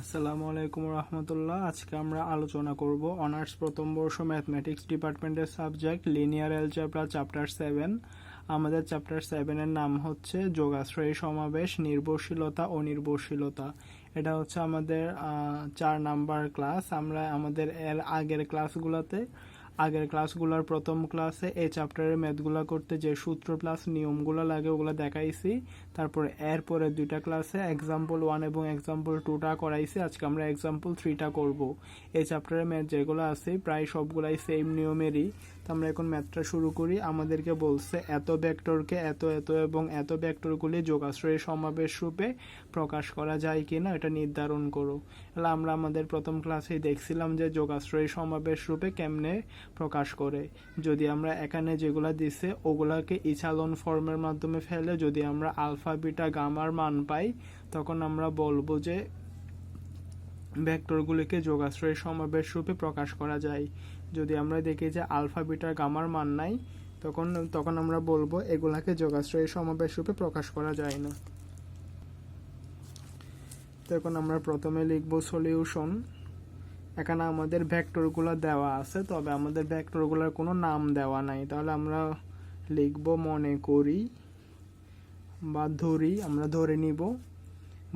আসসালামু আলাইকুম রহমতুল্লাহ। আজকে আমরা আলোচনা করব অনার্স প্রথম বর্ষ ম্যাথমেটিক্স ডিপার্টমেন্টের subject, linear algebra, chapter seven. আমাদের চ্যাপ্টার সেভেনের নাম হচ্ছে যোগাশ্রয়ী সমাবেশ, নির্ভরশীলতা ও নির্ভরশীলতা। এটা হচ্ছে আমাদের চার নাম্বার ক্লাস। আমরা আমাদের এর আগের ক্লাসগুলোতে আগের ক্লাসগুলোর প্রথম ক্লাসে এই চ্যাপ্টারের ম্যাথগুলো করতে যে সূত্র প্লাস নিয়মগুলো লাগে, ওগুলো দেখাইছি। তারপরে এরপরে দুইটা ক্লাসে এক্সাম্পল ওয়ান এবং এক্সাম্পল টুটা করাইছি। আজকে আমরা এক্সাম্পল থ্রিটা করব। এই চ্যাপ্টারের ম্যাথ যেগুলো আছে, প্রায় সবগুলাই সেম নিয়মেরই। তো আমরা এখন ম্যাথটা শুরু করি। আমাদেরকে বলছে, এত ভেক্টরকে এত এত এবং এত ভেক্টরগুলি যোগাশ্রয়ের সমাবেশ রূপে প্রকাশ করা যায় কিনা এটা নির্ধারণ করো। তাহলে আমরা আমাদের প্রথম ক্লাসেই দেখছিলাম যে যোগাশ্রয়ী সমাবেশ রূপে কেমনে প্রকাশ করে। যদি আমরা এখানে যেগুলা দিছে, ওগুলাকে ইচালন ফর্মের মাধ্যমে ফেলে যদি আমরা আলফা, বিটা, গামার মান পাই, তখন আমরা বলব যে ভেক্টরগুলিকে যোগাশ্রয়ী সমাবেশ রূপে প্রকাশ করা যায়। যদি আমরা দেখি যে আলফা বিটার গামার মান নাই, তখন তখন আমরা বলব এগুলাকে যোগাশ্রয়ী সমাবেশ রূপে প্রকাশ করা যায় না। তো এখন আমরা প্রথমে লিখব সলিউশন এখানে আমাদের ভেক্টরগুলো দেওয়া আছে, তবে আমাদের ভেক্টরগুলোর কোনো নাম দেওয়া নাই। তাহলে আমরা লিখব মনে করি বা ধরি, আমরা ধরে নিব।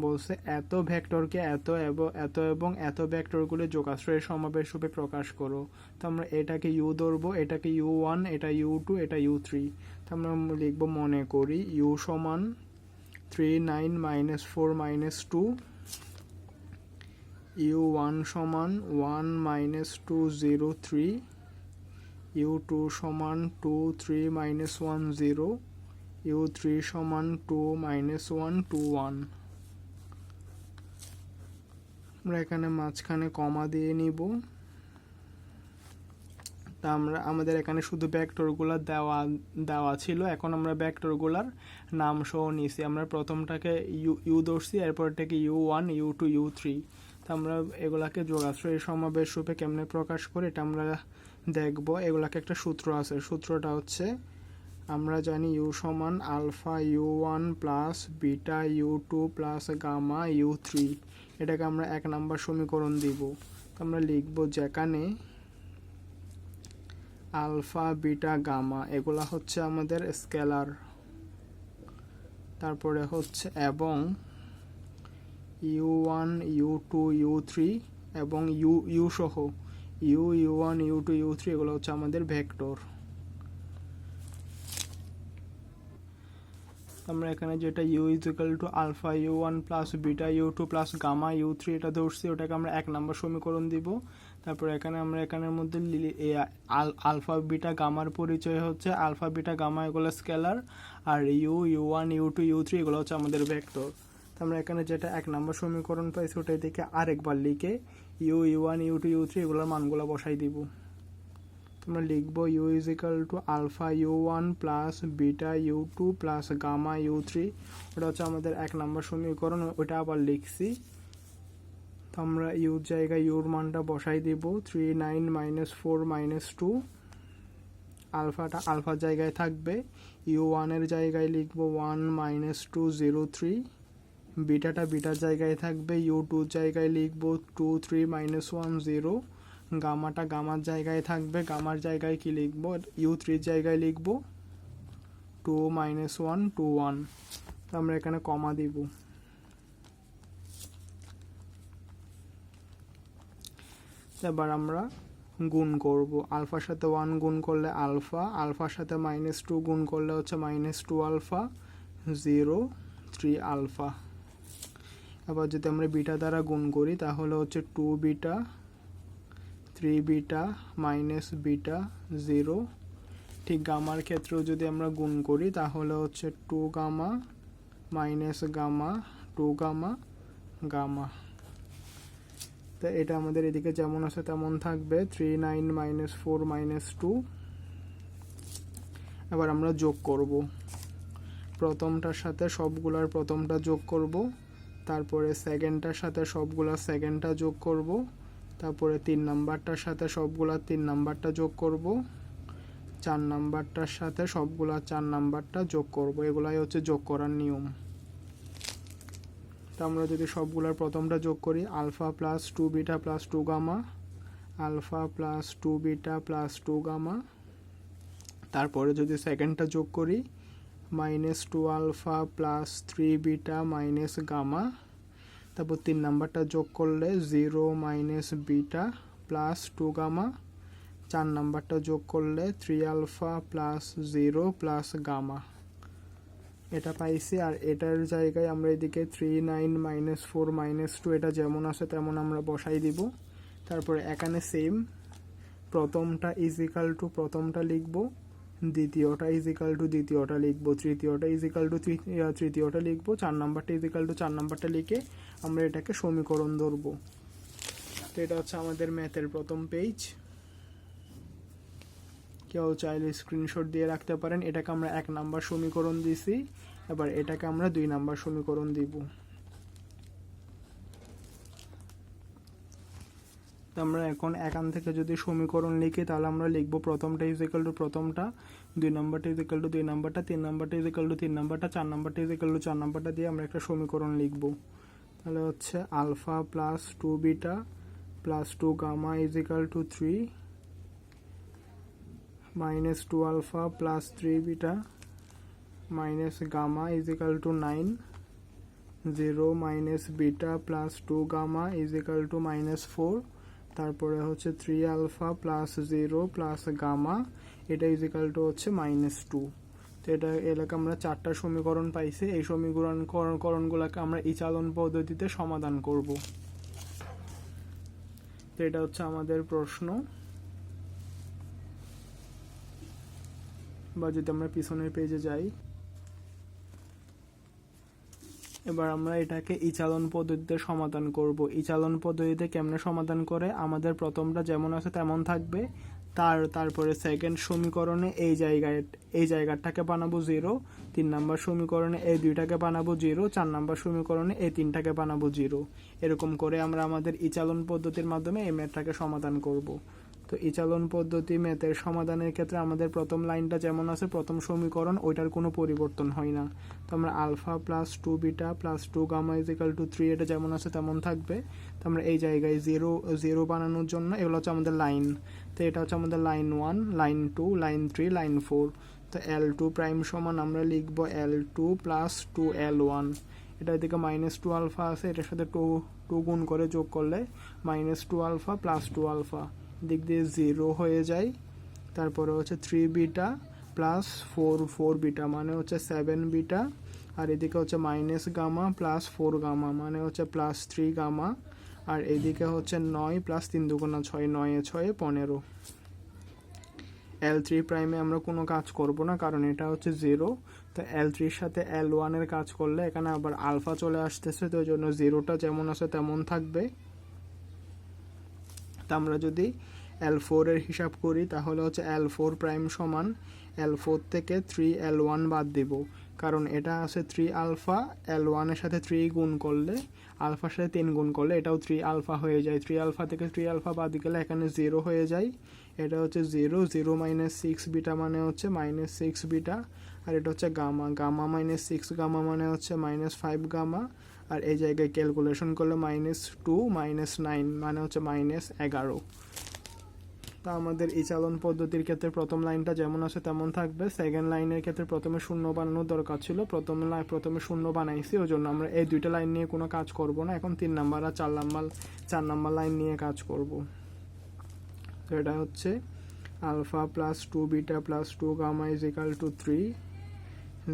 বলছে, এত ভেক্টরকে এত এবং এত এবং এত ভেক্টরগুলো যোগাশ্রয়ের সমাবেশ রূপে প্রকাশ করো। তো আমরা এটাকে ইউ ধরবো, এটাকে ইউ ওয়ান এটা ইউ টু এটা ইউ থ্রি তো আমরা লিখব, মনে করি ইউ সমান three nine minus four minus two U one সমান one minus two zero three U two সমান two three minus one zero U three সমান two minus one two one আমরা এখানে মাঝখানে কমা দিয়ে নিব। তা আমরা, আমাদের এখানে শুধু ভেক্টরগুলো দেওয়া দেওয়া ছিল। এখন আমরা ভেক্টরগুলার নাম সহ নিয়েছি আমরা প্রথমটাকে ইউ ইউ ধরছি, এরপরটাকে U one U two U three তা আমরা এগুলাকে যোগাশ্রয়ী সমাবেশ রূপে কেমনে প্রকাশ করি এটা আমরা দেখব। এগুলাকে একটা সূত্র আছে। সূত্রটা হচ্ছে, আমরা জানি ইউ সমান alpha U one plus beta U two plus gamma U three এটাকে আমরা এক নাম্বার সমীকরণ দিব। আমরা লিখব যেখানে আলফা, বিটা, গামা, এগুলা হচ্ছে আমাদের স্কেলার। তারপরে হচ্ছে এবং U one, U two, U three এবং ইউ ইউ সহ। U U one, U two, U three এগুলো হচ্ছে আমাদের ভেক্টর। আমরা এখানে যেটা U is equal to alpha U one plus beta U two plus gamma U three এটা ধরছি, ওটাকে আমরা এক নম্বর সমীকরণ দিব। তারপর এখানে আমরা এখানের মধ্যে আলফা বিটা গামার পরিচয় হচ্ছে। আলফা বিটা গামা এগুলো স্কেলার আর U U one U two U three এগুলো হচ্ছে আমাদের ভেক্টর তো আমরা এখানে যেটা এক নম্বর সমীকরণ পাইছি ওটাই থেকে আরেকবার লিখে U U one U two U three এগুলোর মানগুলো বসাই দিব। তোমরা লিখব U is equal to alpha U one plus beta U two plus gamma U three ওটা হচ্ছে আমাদের এক নম্বর সমীকরণ, ওটা আবার লিখছি। তো আমরা ইউর জায়গায় ইউর মানটা বসাই দিব three nine minus four minus two আলফাটা আলফার জায়গায় থাকবে। ইউ ওয়ানের জায়গায় লিখব one minus two zero three বিটাটা বিটার জায়গায় থাকবে। ইউ টুর জায়গায় লিখব two three minus one zero গামাটা গামার জায়গায় থাকবে, গামার জায়গায় কি লিখব? ইউ থ্রির জায়গায় লিখব। Two minus one two one তো আমরা এখানে কমা দিব। এবার আমরা গুণ করব। আলফার সাথে ওয়ান গুণ করলে আলফা, আলফার সাথে মাইনাস টু গুণ করলে হচ্ছে minus two alpha zero three alpha. এবার যদি আমরা বিটা দ্বারা গুণ করি, তাহলে হচ্ছে two beta three beta minus beta zero. ঠিক গামার ক্ষেত্রেও যদি আমরা গুণ করি, তাহলে হচ্ছে two gamma minus gamma, two gamma gamma. তো এটা আমাদের এদিকে যেমন আছে তেমন থাকবে, three nine minus four minus two. এবার আমরা যোগ করব। প্রথমটার সাথে সবগুলার প্রথমটা যোগ করব, তারপরে সেকেন্ডটার সাথে সবগুলা সেকেন্ডটা যোগ করব। তারপরে তিন নাম্বারটার সাথে সবগুলা তিন নাম্বারটা যোগ করব। চার নাম্বারটার সাথে সবগুলা চার নাম্বারটা যোগ করব। এগুলাই হচ্ছে যোগ করার নিয়ম। তো আমরা যদি সবগুলোর প্রথমটা যোগ করি, alpha plus two beta plus two gamma, alpha plus two beta plus two gamma. তারপরে যদি সেকেন্ডটা যোগ করি, minus two alpha plus three beta minus gamma. তারপর তিন নাম্বারটা যোগ করলে zero minus beta plus two gamma. চার নাম্বারটা যোগ করলে three alpha plus zero plus gamma. এটা পাইছি, আর এটার জায়গায় আমরা এদিকে three nine minus four minus two, এটা যেমন আছে তেমন আমরা বসাই দিব। তারপরে এখানে সেম প্রথমটা ইজিক্যাল টু প্রথমটা লিখব। দ্বিতীয়টা ইজিক্যাল টু দ্বিতীয়টা লিখব, তৃতীয়টা ইজিক্যাল টু তৃতীয়টা লিখব, চার নাম্বারটা ইজিক্যাল টু চার নাম্বারটা লিখে আমরা এটাকে সমীকরণ ধরবো। তো এটা হচ্ছে আমাদের ম্যাথের প্রথম পেজ কেউ চাইলে স্ক্রিনশট দিয়ে রাখতে পারেন। এটাকে আমরা এক নাম্বার সমীকরণ দিছি। এবার এটাকে আমরা দুই নাম্বার সমীকরণ দিব। তো আমরা এখন এখান থেকে যদি সমীকরণ লিখি, তাহলে আমরা লিখব প্রথমটা ইজ ইকাল টু প্রথমটা, দুই নাম্বারটা ইজ ইকাল টু দুই নাম্বারটা, তিন নাম্বারটা ইজ ইকাল টু তিন নম্বরটা, চার নাম্বারটা ইজ ইকাল টু চার নাম্বারটা দিয়ে আমরা একটা সমীকরণ লিখব। তাহলে হচ্ছে alpha plus two beta plus two gamma is equal to three minus two alpha plus three beta minus gamma is equal to nine zero minus beta plus two gamma is equal to minus four তারপরে হচ্ছে three alpha plus zero plus gamma এটা is equal to হচ্ছে minus two তো এটা এলাকা আমরা চারটা সমীকরণ পাইছি, এই সমীকরণ করণগুলোকে আমরা ইচালন পদ্ধতিতে সমাধান করব। তো এটা হচ্ছে আমাদের প্রশ্ন। বা যদি আমরা পিছনের পেজে যাই। এবার আমরা এটাকে ইচালন পদ্ধতিতে সমাধান করব। ইচালন পদ্ধতিতে কেমনে সমাধান করে? আমাদের প্রথমটা যেমন আছে তেমন থাকবে। তার, তারপরে সেকেন্ড সমীকরণে এই জায়গায়, এই জায়গাটাকে বানাবো জিরো তিন নাম্বার সমীকরণে এই দুইটাকে বানাবো জিরো চার নাম্বার সমীকরণে এই তিনটাকে বানাবো জিরো এরকম করে আমরা আমাদের ইচালন পদ্ধতির মাধ্যমে এই ম্যাথটাকে সমাধান করব। তো ইচালন পদ্ধতি ম্যাথের সমাধানের ক্ষেত্রে আমাদের প্রথম লাইনটা যেমন আছে, প্রথম সমীকরণ, ওইটার কোনো পরিবর্তন হয় না। তো আমরা alpha plus two beta plus two gamma is equal to three এটা যেমন আছে তেমন থাকবে। তো আমরা এই জায়গায় জিরো জিরো বানানোর জন্য এগুলো হচ্ছে আমাদের লাইন তো এটা হচ্ছে আমাদের line one line two line three line four তো এল টু প্রাইম সমান আমরা লিখব L two plus two L one এটা এদিকে মাইনাস টু আলফা আছে, এটার সাথে টু টু গুণ করে যোগ করলে minus two alpha plus two alpha দিক দিয়ে জিরো হয়ে যায়। তারপরে হচ্ছে three beta plus four four beta মানে হচ্ছে সেভেন বিটা আর এদিকে হচ্ছে minus gamma plus four gamma মানে হচ্ছে প্লাস থ্রি গামা আর এদিকে হচ্ছে নয় প্লাস তিন দুগুণা ছয়, নয়ে ছয়ে, পনেরো। এল থ্রি প্রাইমে আমরা কোনো কাজ করব না, কারণ এটা হচ্ছে জিরো তো এল থ্রির সাথে এল ওয়ানের কাজ করলে এখানে আবার আলফা চলে আসতেছে, তো ওই জন্য জিরোটা যেমন আছে তেমন থাকবে। তা আমরা যদি এল ফোরের হিসাব করি, তাহলে হচ্ছে এল ফোর প্রাইম সমান এল ফোর থেকে থ্রি এল ওয়ান বাদ দিব। কারণ এটা আছে থ্রি আলফা এল ওয়ানের সাথে থ্রি গুণ করলে আলফার সাথে তিন গুণ করলে এটাও থ্রি আলফা হয়ে যায়। থ্রি আলফা থেকে থ্রি আলফা বাদ গেলে এখানে জিরো হয়ে যায়। এটা হচ্ছে zero zero minus six beta মানে হচ্ছে মাইনাস সিক্স বিটা আর এটা হচ্ছে gamma gamma minus six gamma মানে হচ্ছে মাইনাস ফাইভ গামা আর এই জায়গায় ক্যালকুলেশন করলে মাইনাস টু মাইনাস নাইন মানে হচ্ছে মাইনাস এগারো। তা আমাদের এই চালন পদ্ধতির ক্ষেত্রে প্রথম লাইনটা যেমন আছে তেমন থাকবে। সেকেন্ড লাইনের ক্ষেত্রে প্রথমে শূন্য বানানোর দরকার ছিল। প্রথম লাইন প্রথমে শূন্য বানাইছি ওই জন্য আমরা এই দুইটা লাইন নিয়ে কোনো কাজ করব না। এখন তিন নাম্বার আর চার নাম্বার চার নাম্বার লাইন নিয়ে কাজ করব। এটা হচ্ছে alpha plus two beta plus two gamma is equal to three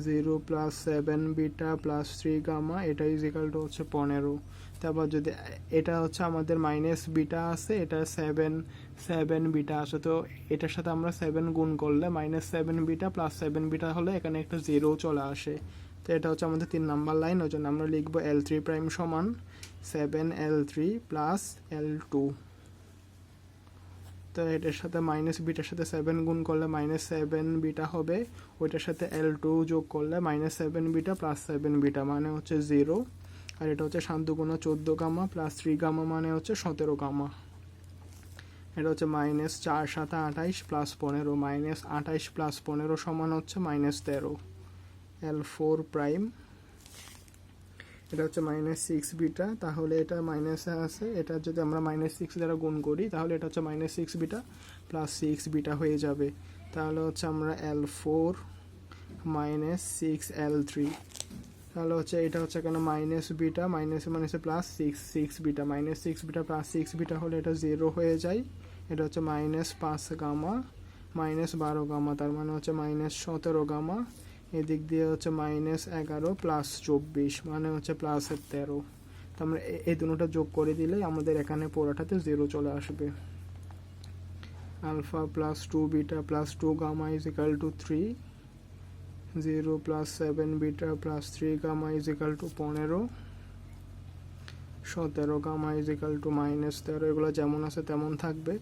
zero plus seven beta plus three gamma, এটা ইজ ইকাল টু হচ্ছে পনেরো। তারপর যদি এটা হচ্ছে আমাদের মাইনাস বিটা আছে, এটা সেভেন সেভেন বিটা আছে, তো এটার সাথে আমরা সেভেন গুণ করলে minus seven beta plus seven beta হলে এখানে একটা জিরো চলে আসে। তো এটা হচ্ছে আমাদের তিন নাম্বার লাইন ওই জন্য আমরা লিখব এল থ্রি প্রাইম সমান seven L three plus L two তো এটার সাথে মাইনাস বিটার সাথে সেভেন গুণ করলে মাইনাস সেভেন বিটা হবে। ওইটার সাথে এল টু যোগ করলে minus seven beta plus seven beta মানে হচ্ছে জিরো আর এটা হচ্ছে দুগুণা চোদ্দ গামা প্লাস থ্রি গামা মানে হচ্ছে সতেরো গামা। এটা হচ্ছে মাইনাস চার সাথে আঠাইশ প্লাস পনেরো মাইনাস আঠাইশ প্লাস পনেরো সমান হচ্ছে মাইনাস তেরো। এল ফোর প্রাইম এটা হচ্ছে মাইনাস সিক্স বিটা তাহলে এটা মাইনাসে আছে। এটা যদি আমরা মাইনাস সিক্স দ্বারা গুণ করি, তাহলে এটা হচ্ছে minus six beta plus six beta হয়ে যাবে। তাহলে হচ্ছে আমরা L four minus six L three তাহলে হচ্ছে এটা হচ্ছে কেন মাইনাস বিটা মাইনাস মাইনাসে plus six six beta minus six beta plus six beta হলে এটা জিরো হয়ে যায়। এটা হচ্ছে মাইনাস পাঁচ গামা মাইনাস বারো গামা তার মানে হচ্ছে মাইনাস সতেরো গামা এদিক দিয়ে হচ্ছে মাইনাস এগারো প্লাস চব্বিশ মানে হচ্ছে প্লাস তেরো। আমরা এই দুটোটা যোগ করে দিলেই আমাদের এখানে পোড়াটাতে জিরো চলে আসবে। Alpha plus two beta plus two gamma is equal to three zero plus seven beta plus three gamma is equal to পনেরো, সতেরো gamma is equal to minus তেরো, এগুলো যেমন আছে তেমন থাকবে।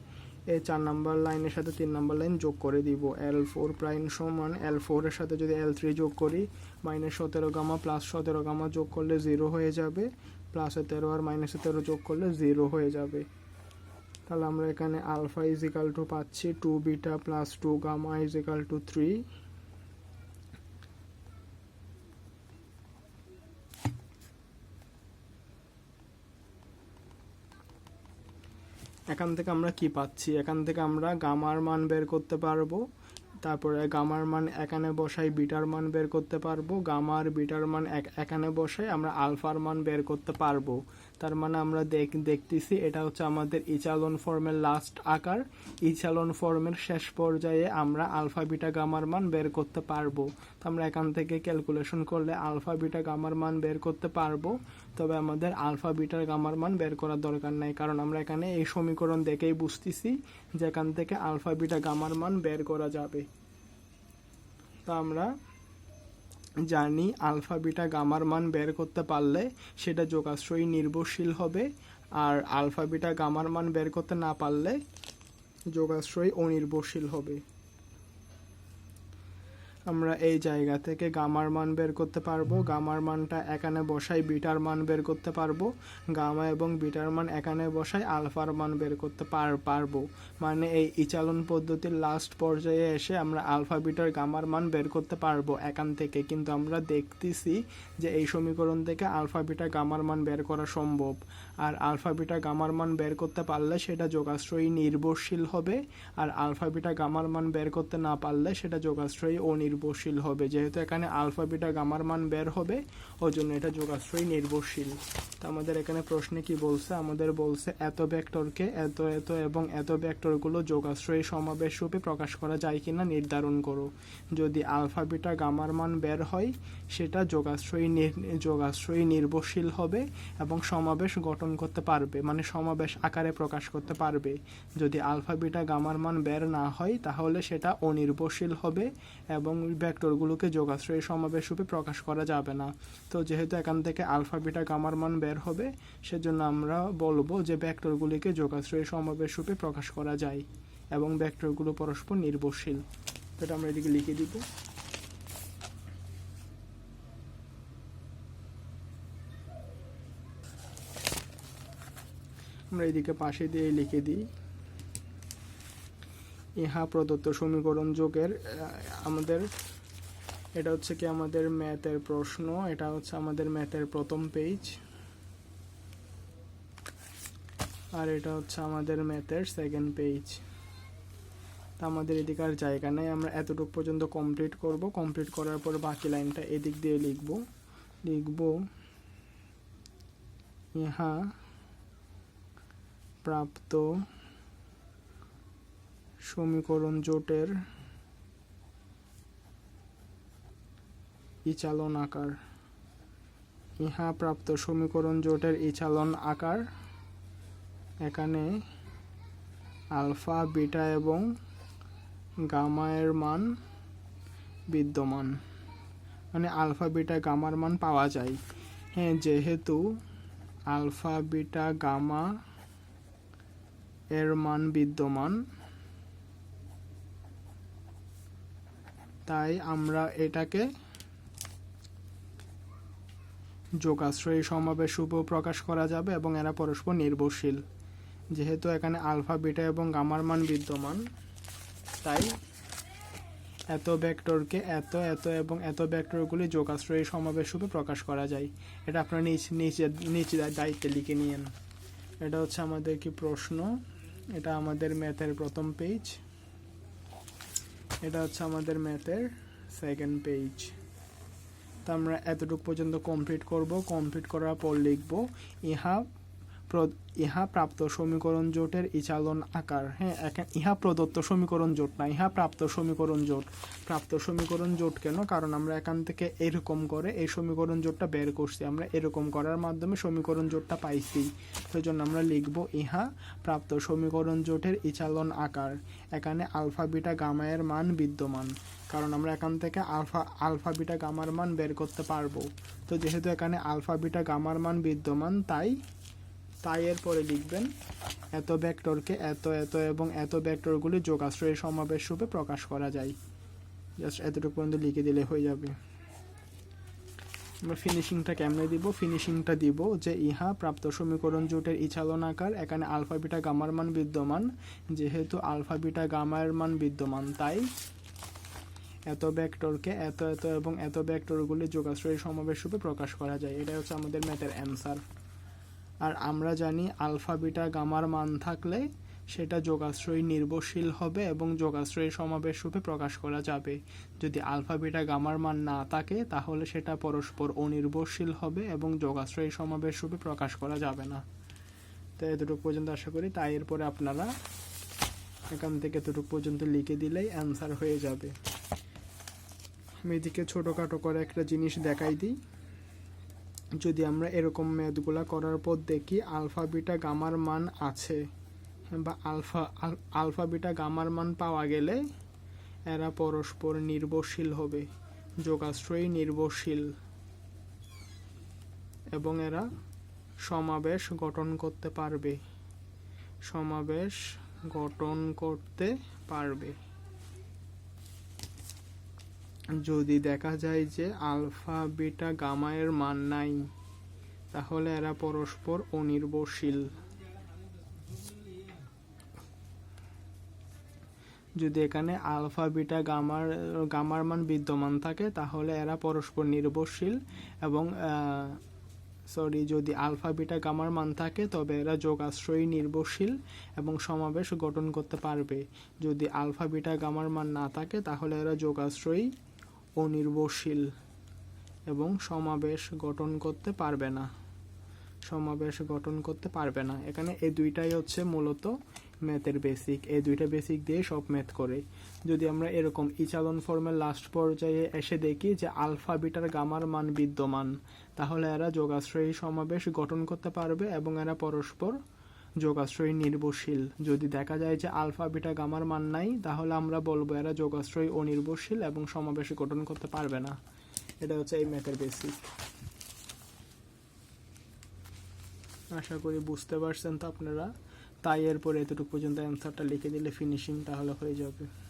এই চার নাম্বার লাইনের সাথে তিন নাম্বার লাইন যোগ করে দিব। এল ফোর প্রাইম সমান এল ফোরের সাথে যদি এল থ্রি যোগ করি মাইনাস সতেরো গামা প্লাস সতেরো গামা যোগ করলে জিরো হয়ে যাবে। প্লাসে তেরো আর মাইনাসে তেরো যোগ করলে জিরো হয়ে যাবে। তাহলে আমরা এখানে আলফা ইজ ইকাল টু পাচ্ছি two beta plus two gamma is equal to three এখান থেকে আমরা কি পাচ্ছি? এখান থেকে আমরা গামার মান বের করতে পারব। তারপরে গামার মান এখানে বসাই, বিটার মান বের করতে পারব। গামার, বিটার মান এখানে বসাই আমরা আলফার মান বের করতে পারব। তার মানে আমরা দেখ দেখতেছি এটা হচ্ছে আমাদের ইচালন ফর্মের লাস্ট আকার। ইচালন ফর্মের শেষ পর্যায়ে আমরা আলফা, বিটা, গামার মান বের করতে পারব। তো আমরা এখান থেকে ক্যালকুলেশন করলে আলফা, বিটা, গামার মান বের করতে পারব। তবে আমাদের আলফা, বিটার, গামার মান বের করার দরকার নাই। কারণ আমরা এখানে এই সমীকরণ দেখেই বুঝতেছি যে এখান থেকে আলফা, বিটা, গামার মান বের করা যাবে। তো আমরা জানি আলফা, বিটা, গামার মান বের করতে পারলে সেটা যোগাশ্রয়ী নির্ভরশীল হবে। আর আলফা, বিটা, গামার মান বের করতে না পারলে যোগাশ্রয়ী অনির্ভরশীল হবে। আমরা এই জায়গা থেকে গামার মান বের করতে পারব। গামার মানটা এখানে বসাই, বিটার মান বের করতে পারব। গামা এবং বিটার মান এখানে বসাই, আলফার মান বের করতে পার পারব। মানে এই ইচালন পদ্ধতির লাস্ট পর্যায়ে এসে আমরা আলফা, বিটার, গামার মান বের করতে পারব এখান থেকে। কিন্তু আমরা দেখতেছি যে এই সমীকরণ থেকে আলফা, বিটা, গামার মান বের করা সম্ভব। আর আলফা, বিটা, গামার মান বের করতে পারলে সেটা যোগাশ্রয়ী নির্ভরশীল হবে। আর আলফা, বিটা, গামার মান বের করতে না পারলে সেটা যোগাশ্রয়ী অনির্ভরশীল হবে। যেহেতু এখানে আলফা, বিটা, গামার মান বের হবে ওই জন্য এটা যোগাশ্রয়ী নির্ভরশীল। তো আমাদের এখানে প্রশ্নে কি বলছে? আমাদের বলছে, এত ভেক্টরকে এত এত এবং এত ভেক্টরগুলো যোগাশ্রয়ী সমাবেশ রূপে প্রকাশ করা যায় কিনা নির্ধারণ করো। যদি আলফা, বিটা, গামার মান বের হয়, সেটা যোগাশ্রয়ী যোগাশ্রয়ী নির্ভরশীল হবে এবং সমাবেশ গঠন করতে পারবে মানে সমাবেশ আকারে প্রকাশ করতে পারবে। যদি আলফা, বিটা, গামার মান বের না হয়, তাহলে সেটা অনির্ভরশীল হবে এবং ভেক্টরগুলোকে যোগাশ্রয়ী সমাবেশ রূপে প্রকাশ করা যাবে না। তো যেহেতু এখান থেকে আলফা, বিটা, গামার মান বের হবে, সেজন্য আমরা বলব যে ভেক্টরগুলিকে যোগাশ্রয়ী সমাবেশ রূপে প্রকাশ করা যায় এবং ভেক্টরগুলো পরস্পর নির্ভরশীল। তো এটা আমরা এদিকে লিখে দিব। আমরা এদিকে পাশে দিয়ে লিখে দিই। ইহা প্রদত্ত সমীকরণ যোগের আমাদের, এটা হচ্ছে কি আমাদের ম্যাথের প্রশ্ন, এটা হচ্ছে আমাদের ম্যাথের প্রথম পেজ। আর এটা হচ্ছে আমাদের ম্যাথের সেকেন্ড পেজ তা আমাদের এদিকে আর জায়গা নেই, আমরা এতটুকু পর্যন্ত কমপ্লিট করব। কমপ্লিট করার পর বাকি লাইনটা এদিক দিয়ে লিখব। লিখব, ইহা প্রাপ্ত সমীকরণ জোটের ইচালন আকার। ইহা প্রাপ্ত সমীকরণ জোটের ইচালন আকার। এখানে আলফা, বিটা এবং গামা এর মান বিদ্যমান। মানে আলফা, বিটা, গামার মান পাওয়া যায়। হ্যাঁ যেহেতু আলফা, বিটা, গামা এর মান বিদ্যমান। তাই আমরা এটাকে যোগাশ্রয়ী সমাবেশ রূপেও প্রকাশ করা যাবে এবং এরা পরস্পর নির্ভরশীল। যেহেতু এখানে আলফা, বিটা এবং গামার মান বিদ্যমান, তাই এত ভেক্টরকে এত এত এবং এত ভেক্টরগুলি যোগাশ্রয়ী সমাবেশ রূপে প্রকাশ করা যায়। এটা আপনারা নিচ নিচে নিচে দায়িত্বে লিখে নিয়েন। এটা হচ্ছে আমাদের কি প্রশ্ন? এটা আমাদের ম্যাথের প্রথম পেজ এটা হচ্ছে আমাদের ম্যাথের সেকেন্ড পেজ তো আমরা এতটুকু পর্যন্ত কমপ্লিট করব। কমপ্লিট করার পর লিখব, ইহা ইহা প্রাপ্ত সমীকরণ জোটের ইচালন আকার। হ্যাঁ ইহা প্রদত্ত সমীকরণ জোট না, ইহা প্রাপ্ত সমীকরণ জোট। প্রাপ্ত সমীকরণ জোট কেন? কারণ আমরা এখান থেকে এরকম করে এই সমীকরণ জোটটা বের করছি। আমরা এরকম করার মাধ্যমে সমীকরণ জোটটা পাইছি। সেই জন্য আমরা লিখব ইহা প্রাপ্ত সমীকরণ জোটের ইচালন আকার। এখানে আলফা, বিটা গামায়ের মান বিদ্যমান। কারণ আমরা এখান থেকে আলফা আলফা, বিটা, গামার মান বের করতে পারব। তো যেহেতু এখানে আলফা, বিটা, গামার মান বিদ্যমান, তাই তাই এর পরে লিখবেন, এত ভেক্টরকে এত এত এবং এত ভেক্টরগুলি যোগাশ্রয়ের সমাবেশ রূপে প্রকাশ করা যায়। জাস্ট এতটুকু পর্যন্ত লিখে দিলে হয়ে যাবে। আমরা ফিনিশিংটা কেমনে দিব? ফিনিশিংটা দিব যে ইহা প্রাপ্ত সমীকরণ জোটের ইচালন আকার, এখানে আলফা, বিটা, গামার মান বিদ্যমান, যেহেতু আলফা, বিটা, গামার মান বিদ্যমান, তাই এত ভেক্টরকে এত এত এবং এত ভেক্টরগুলি যোগাশ্রয়ের সমাবেশ রূপে প্রকাশ করা যায়। এটা হচ্ছে আমাদের ম্যাথের অ্যান্সার আর আমরা জানি আলফা, বিটা, গামার মান থাকলে সেটা যোগাশ্রয়ী নির্ভরশীল হবে এবং যোগাশ্রয়ী সমাবেশ রূপে প্রকাশ করা যাবে। যদি আলফা, বিটা, গামার মান না থাকে, তাহলে সেটা পরস্পর অনির্ভরশীল হবে এবং যোগাশ্রয়ী সমাবেশ রূপে প্রকাশ করা যাবে না। তো এতটুকু পর্যন্ত আশা করি। তাই এরপরে আপনারা এখান থেকে এতটুকু পর্যন্ত লিখে দিলেই অ্যান্সার হয়ে যাবে। আমি এদিকে ছোটোখাটো করে একটা জিনিস দেখাই দিই। যদি আমরা এরকম ম্যাথগুলা করার পর দেখি, আলফা, বিটা, গামার মান আছে, বা আলফা, আল- আলফা, বিটা, গামার মান পাওয়া গেলে এরা পরস্পর নির্ভরশীল হবে, যোগাশ্রয়ী নির্ভরশীল, এবং এরা সমাবেশ গঠন করতে পারবে, সমাবেশ গঠন করতে পারবে। যদি দেখা যায় যে আলফা, বিটা গামায়ের মান নাই, তাহলে এরা পরস্পর অনির্ভরশীল। যদি এখানে আলফা, বিটা, গামার গামার মান বিদ্যমান থাকে, তাহলে এরা পরস্পর নির্ভরশীল এবং সরি যদি আলফা, বিটা, গামার মান থাকে, তবে এরা যোগাশ্রয়ী নির্ভরশীল এবং সমাবেশ গঠন করতে পারবে। যদি আলফা, বিটা, গামার মান না থাকে, তাহলে এরা যোগাশ্রয়ী অনির্ভরশীল এবং সমাবেশ গঠন করতে পারবে না। সমাবেশ গঠন করতে পারবে না। এখানে এই দুইটাই হচ্ছে মূলত ম্যাথের বেসিক এই দুইটা বেসিক দিয়ে সব ম্যাথ করে। যদি আমরা এরকম ইচালন ফর্মের লাস্ট পর্যায়ে এসে দেখি যে আলফা বিটার গামার মান বিদ্যমান, তাহলে এরা যোগাশ্রয়ী সমাবেশ গঠন করতে পারবে এবং এরা পরস্পর যোগাশ্রয়ী নির্ভরশীল। যদি দেখা যায় যে আলফা, বিটা, গামার মান নাই, তাহলে আমরা বলব এরা যোগাশ্রয় অনির্ভরশীল এবং সমাবেশ গঠন করতে পারবে না। এটা হচ্ছে এই ম্যাথের বেসিক। আশা করি বুঝতে পারছেন তো আপনারা। তাই এরপরে এতটুকু পর্যন্ত অ্যান্সারটা লিখে দিলে ফিনিশিং তাহলে হয়ে যাবে।